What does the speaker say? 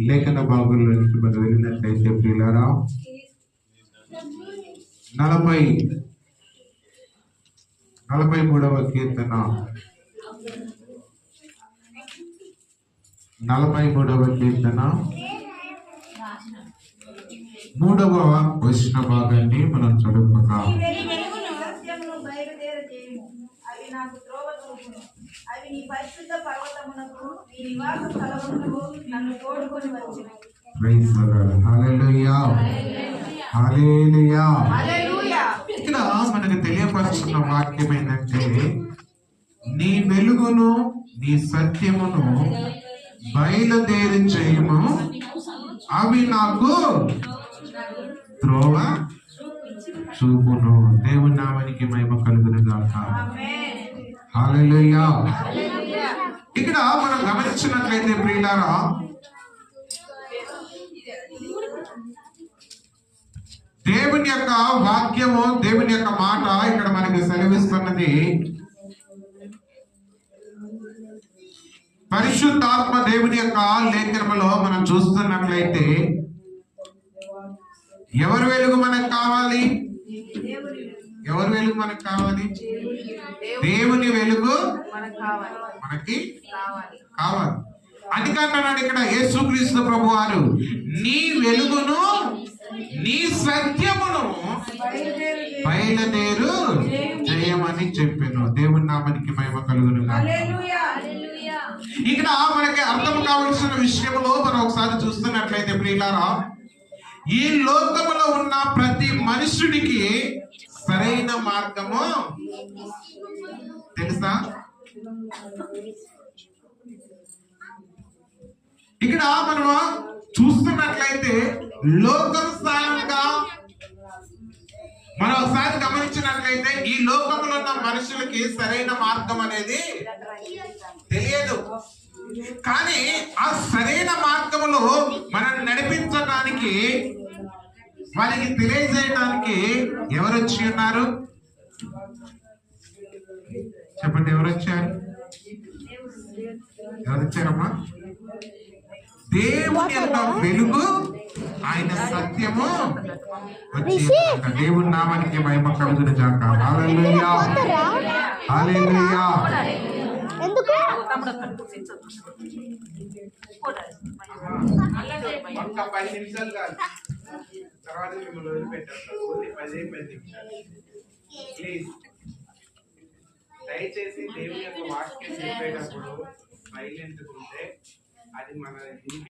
లేఖన భాగంలో నుంచి మనం వెళ్ళినట్లయితే ప్రియులారా నలభై నలభై మూడవ కీర్తన. నలభై మూడవ కీర్తన. మూడవ వచ్చిన భాగాన్ని మనం చదువుకున్నాం అవి నీ పరిశుద్ధ పర్వతమునకు నివాస స్థలమునకు నన్ను తోడుకొని వచ్చిన. Hallelujah. ఇక్కడ మనకు తెలియపరుస్తున్న వాక్యం ఏంటంటే నీ వెలుగును నీ సత్యమును బయలుదేరి చేయము అవి నాకు త్రోవ చూపును. దేవుని నామానికి మహిమ కలుగును గాక హల్లెలూయా ఇక్కడ మనం గమనించినట్లయితే ప్రియులారా దేవుని యొక్క వాక్యము దేవుని యొక్క మాట ఇక్కడ మనకి సెలవిస్తున్నది. పరిశుద్ధాత్మ దేవుని యొక్క లేఖనములో మనం చూస్తున్నట్లయితే ఎవరి వెలుగు మనకు కావాలి? ఎవరి వెలుగు మనకు కావాలి? దేవుని వెలుగు మనకు కావాలి. మనకి కావాలి. కావాలి. అందుకంటున్నాడు ఇక్కడ యేసుక్రీస్తు ప్రభు వారు నీ వెలుగును నీ సత్యమును. బయలుదేరు. చేయమని చెప్పాను. దేవుని నామానికి మహిమ కలుగును. ఇక్కడ మనకి అర్థం కావలసిన విషయంలో మనం ఒకసారి చూస్తున్నట్లయితే ప్రియులారా ఈ లోకములో ఉన్న ప్రతి మనుషుడికి సరైన మార్గము తెలుసా? ఇక్కడ మనము చూస్తున్నట్లయితే లోకానుసారంగా మనం ఒకసారి గమనించినట్లయితే ఈ లోకంలో ఉన్న మనుషులకి సరైన మార్గం అనేది తెలియదు. కానీ ఆ సరైన మార్గములో మనం నడిపించడానికి వాళ్ళకి తెలియజేయడానికి ఎవరు వచ్చి ఉన్నారు? చెప్పండి ఎవరు వచ్చారు? ఎవరు వచ్చారమ్మా? దేవుని యొక్క వెలుగు ఆయన సత్యము వచ్చి. దేవుని నామానికి మహిమ కలుగును జాక హల్లెలూయా హల్లెలూయా ఎందుకు? ఒక్క పది నిమిషాలు కాదు. తర్వాత మిమ్మల్ని వదిలిపెట్టారు ఓన్లీ పదే పది నిమిషాలు. ప్లీజ్ దయచేసి దేవుని యొక్క వాక్యం చెప్పేటప్పుడు సైలెంట్గా ఉంటే అది మన